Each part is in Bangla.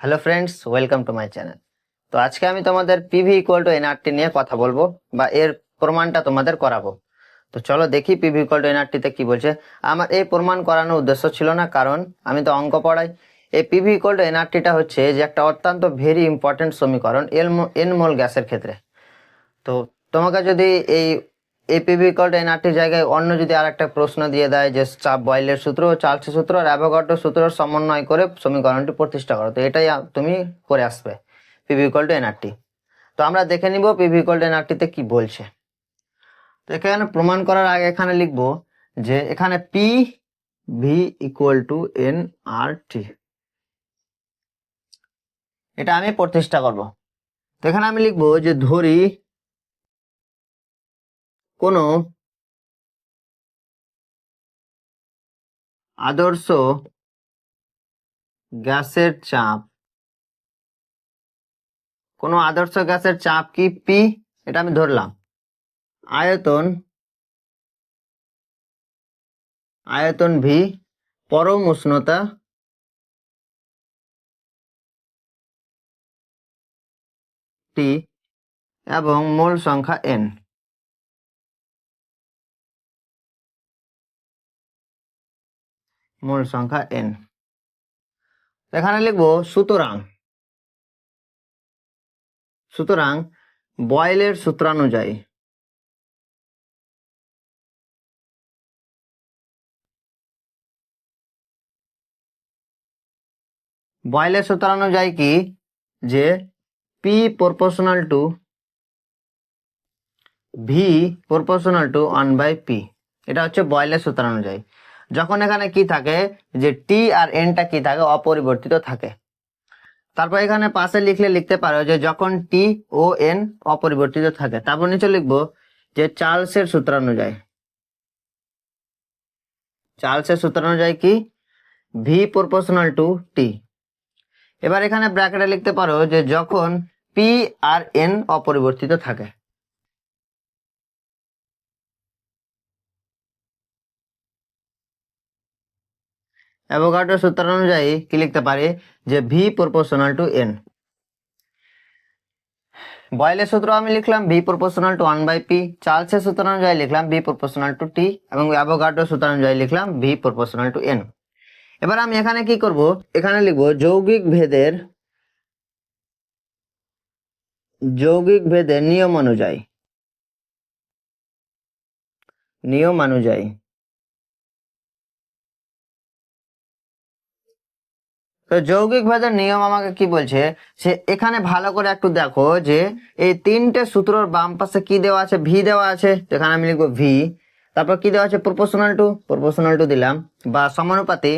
Hello friends welcome to my channel তো আজকে আমি তোমাদের পিভি ইকুয়াল টু এনআরটি নিয়ে কথা বলব বা এর প্রমাণটা তোমাদের করাবো। তো চলো দেখি পিভি ইকুয়াল টু এনআরটিতে কি বলছে। আমার এই প্রমাণ করানোর উদ্দেশ্য ছিল না, কারণ আমি তো অঙ্ক পড়াই। এই পিভি ইকুয়াল টু এনআরটিটা হচ্ছে যে একটা অত্যন্ত ভেরি ইম্পর্টেন্ট সমীকরণ এল এন মোল গ্যাসের ক্ষেত্রে। তো তোমাকে যদি এই এই পিভি ইকুয়াল টু জায়গায় অন্য যদি আর একটা প্রশ্ন দিয়ে দেয় যে চাপ বয়েলের সূত্র চার্লসের সূত্র আর অ্যাভোগাড্রো সূত্রের সমন্বয় করে সমীকরণটি প্রতিষ্ঠা করো। তো এটাই তুমি করে আসবে। পিভি ইকুয়াল টু এনআরটি তো আমরা দেখে নিব পিভি ইকুয়াল টু এনআরটিতে কি বলছে। তো এখানে প্রমাণ করার আগে এখানে লিখব যে এখানে P V equal to N R T এটা আমি প্রতিষ্ঠা করব। তো এখানে আমি লিখব যে ধরি কোনো আদর্শ গ্যাসের চাপ। কোনো আদর্শ গ্যাসের চাপ কি পি এটা আমি ধরলাম। আয়তন আয়তন ভি পরম উষ্ণতা টি এবং মোল সংখ্যা এন মোল সংখ্যা এন এখানে লিখব সুতরাং সুতরাং বয়েলের সূত্রানুযায়ী। বয়েলের সূত্রানুযায়ী কি? যে P proportional to V proportional to one by P এটা হচ্ছে বয়েলের সূত্রানুযায়ী। যখন এখানে কি থাকে, যে টি আর এনটা কি থাকে, অপরিবর্তিত থাকে। তারপর এখানে পাশে লিখলে লিখতে পারো যে যখন টি ও এন অপরিবর্তিত থাকে, তারপর নিচে লিখব যে চার্লসের সূত্রানুযায়ী। চার্লসের সূত্রানুযায়ী কি? ভি প্রপোর্শনাল টু টি এবার এখানে ব্র্যাকেটে লিখতে পারো যে যখন পি আর এন অপরিবর্তিত থাকে। অ্যাভোগাড্রো সূত্র অনুযায়ী কি লিখতে পারি? যে ভি প্রপোর্শনাল টু এন বয়েলের সূত্র আমি লিখলাম V proportional to one by P চার্লসের সূত্র অনুযায়ী লিখলাম ভি প্রপোর্শনাল টু টি এবং অ্যাভোগাড্রো সূত্র অনুযায়ী লিখলাম ভি প্রপোর্শনাল টু এন এবার আমি এখানে কি করব? এখানে লিখব যৌগিক ভেদের যৌগিক ভেদের নিয়ম অনুযায়ী। নিয়ম অনুযায়ী। তো যৌগিক নিয়ম আমাকে কি বলছে? সে এখানে ভালো করে একটু দেখো যে এই তিনটে সূত্রর বাম পাশে কি দেওয়া আছে? ভি দেওয়া আছে এখানে আমি লিখব ভি। তারপর কি দেওয়া আছে? প্রপোর্শনাল টু প্রপোর্শনাল টু দিলাম। বা সমানুপাতি।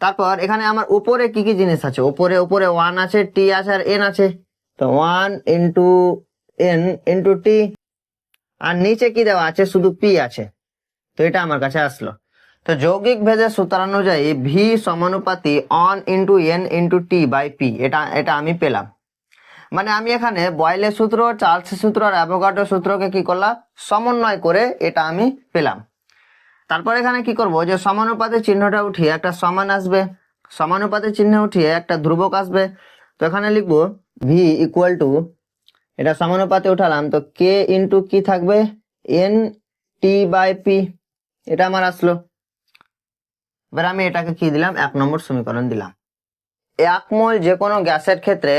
তারপর এখানে আমার উপরে কি কি জিনিস আছে? উপরে উপরে ওয়ান আছে টি আছে আর এন আছে। তো one into N into T R নিচে কি দেওয়া আছে? শুধু পি আছে। তো এটা আমার কাছে আসলো। তো যৌগিক ভেদের সূত্র অনুযায়ী V সমানুপাতি one into N into T by P এটা এটা আমি পেলাম। মানে আমি এখানে বয়েলের সূত্র চার্লসের সূত্র আর অ্যাভোগাড্রো সূত্রকে কি করলাম? সমন্বয় করে এটা আমি পেলাম। তারপর এখানে কি করব? যে সমানুপাতের চিহ্নটা উঠিয়ে একটা সমান আসবে। সমানুপাতের চিহ্ন উঠিয়ে একটা ধ্রুবক আসবে। তো এখানে লিখব ভি ইকুয়াল টু এটা সমানুপাতে উঠালাম, তো কে ইন্টু কি থাকবে? এন টি বাই পি এটা আমার আসলো। এবার আমি এটাকে কি দিলাম? এক নম্বর সমীকরণ দিলাম। এক মোল যে কোনো গ্যাসের ক্ষেত্রে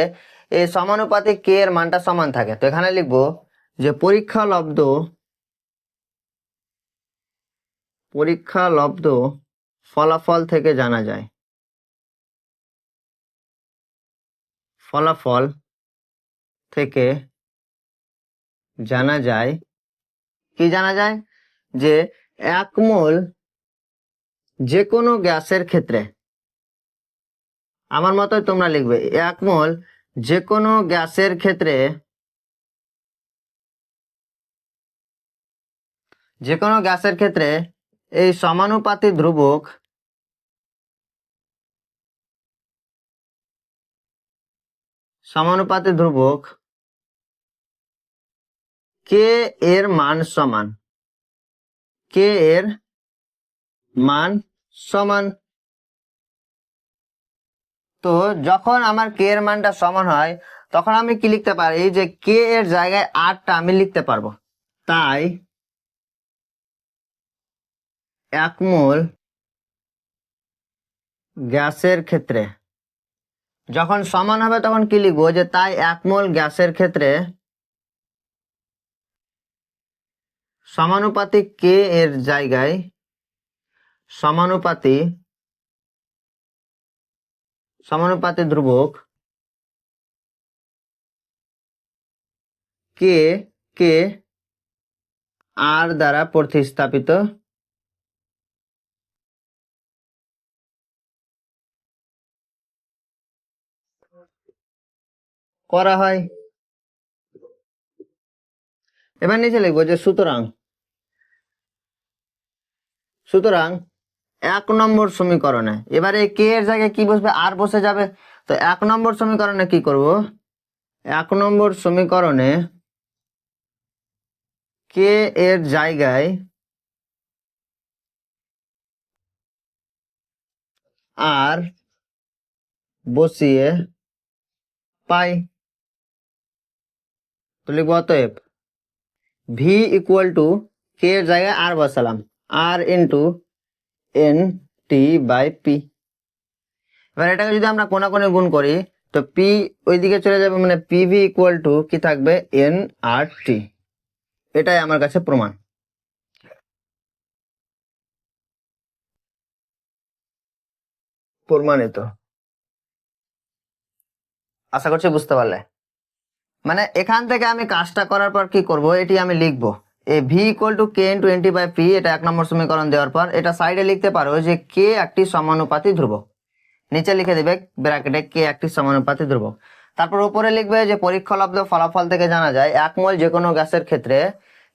এই সমানুপাতিক কে এর মানটা সমান থাকে। তো এখানে লিখব যে পরীক্ষা লব্ধ পরীক্ষা লব্ধ ফলাফল থেকে জানা যায়। ফলাফল থেকে জানা যায়। কি জানা যায়? যে এক মোল যে কোনো গ্যাসের ক্ষেত্রে। আমার মতো তোমরা লিখবে, এক মোল যে কোনো গ্যাসের ক্ষেত্রে যে কোনো গ্যাসের ক্ষেত্রে এই সমানুপাতি ধ্রুবক সমানুপাতি ধ্রুবক কে এর মান সমান? কে এর মান সমান। তো যখন আমার কে এর মানটা সমান হয়, তখন আমি কি লিখতে পারি? যে কে এর জায়গায় আরটা আমি লিখতে পারব। তাই এক মোল গ্যাসের ক্ষেত্রে। যখন সমান হবে, তখন কি লিখব? যে তাই এক মোল গ্যাসের ক্ষেত্রে সমানুপাতিক কে এর জায়গায় সমানুপাতি সমানুপাতি ধ্রুবক কে কে আর দ্বারা প্রতিস্থাপিত করা হয়। এবার নিচে লিখব যে সুতরাং সুতরাং এক নম্বর সমীকরণে। এবারে কে এর জায়গায় কি বসবে? আর বসে যাবে। তো এক নম্বর সমীকরণে কি করব? এক নম্বর সমীকরণে কে এর জায়গায় আর বসিয়ে পাই? তো লিখব অতএব ভি ইকুয়াল টু কে এর জায়গায় আর বসালাম। R into N T by P. এবার এটাকে যদি আমরা কোনা কোণে গুণ করি, তো পি ওইদিকে চলে যাবে মানে পি ভি ইকুয়াল টু কি থাকবে? N R T. এটাই আমার কাছে প্রমাণ। প্রমাণিত। আশা করছি বুঝতে পারলে। মানে এখান থেকে আমি কাজটা করার পর কি করব? এটি আমি লিখব। এ V equal to K into N T by P এটা এক নম্বর সমীকরণ দেওয়ার পর এটা সাইডে লিখতে পারো যে কে একটি সমানুপাতি ধ্রুবক। নিচে লিখে দেবে ব্র্যাকেটে কে একটি সমানুপাতি ধ্রুবক। তারপর উপরে লিখবে যে পরীক্ষালব্ধ ফলাফল থেকে জানা যায় এক মোল যে কোনো গ্যাসের ক্ষেত্রে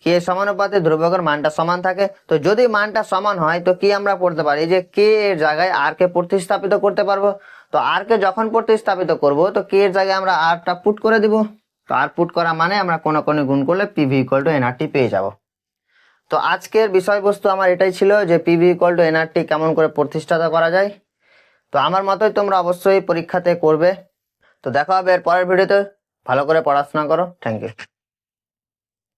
কে সমানুপাতি ধ্রুবকের মানটা সমান থাকে। তো যদি মানটা সমান হয়, তো কি আমরা পড়তে পারি? যে কে এর জায়গায় আর কে প্রতিস্থাপিত করতে পারব। তো আর কে যখন প্রতিস্থাপিত করব, তো কে এর জায়গায় আমরা আরটা পুট করে দিব। তো আর পুট করা মানে আমরা কোনো কোনো গুণ করলে পিভি ইকুয়াল টু এনআরটি পেয়ে যাব। তো আজকের বিষয়বস্তু আমার এটাই ছিল যে পিভি ইকুয়াল টু এনআরটি কেমন করে প্রতিষ্ঠাতা করা যায়। তো আমার মতোই তোমরা অবশ্যই পরীক্ষাতে করবে। তো দেখা হবে এর পরের ভিডিওতে। ভালো করে পড়াশোনা করো। Thank you